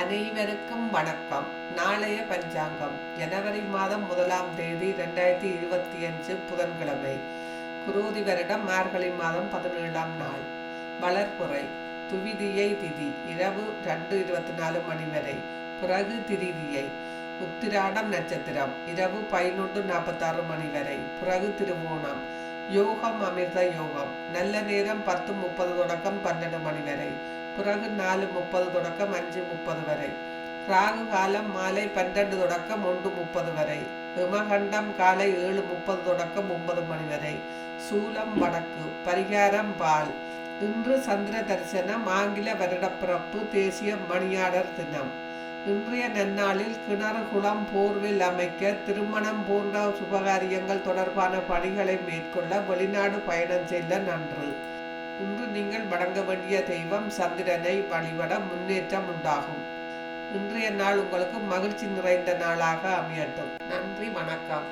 அனைவருக்கும் வணக்கம். நாளைய பஞ்சாங்கம். ஜனவரி மாதம் முதலாம் தேதி ரெண்டாயிரத்தி இருபத்தி அஞ்சு புதன்கிழமை. குரோதி வருடம் மார்கழி மாதம் பதினேழாம் நாள். வளர்ப்புறை துவிதியை திதி. இரவு ரெண்டு இருபத்தி நாலு மணி வரை. பிறகு திரிதியை. உத்திராடம் நட்சத்திரம். இரவு பதினொன்று நாற்பத்தாறு மணி வரை. பிறகு திருவோணம். யோகம் அமிர்த யோகம். நல்ல நேரம் பத்து முப்பது தொடக்கம் பன்னெண்டு மணி வரை. பிறகு நாலு முப்பது தொடக்கம் அஞ்சு முப்பது வரை. ராகு காலம் மாலை பன்னெண்டு தொடக்கம் ஒன்று முப்பது வரை. விமகண்டம் காலை ஏழு முப்பது தொடக்கம் ஒன்பது மணி வரை. சூலம் வடக்கு பரிகாரம் பால். இன்று சந்திர தரிசனம் ஆங்கில வருடப்பிறப்பு தேசிய மணியாளர் தினம். இன்றைய நன்னாளில் கிணறு குளம் போர்வில் அமைக்க திருமணம் போன்ற சுபகாரியங்கள் தொடர்பான பணிகளை மேற்கொள்ள வெளிநாடு பயணம் செல்ல நன்று. இன்று நீங்கள் வணங்க வேண்டிய தெய்வம் சந்திரனை வழிபட முன்னேற்றம் உண்டாகும். இன்றைய நாள் உங்களுக்கு மகிழ்ச்சி நிறைந்த நாளாக அமையட்டும். நன்றி வணக்கம்.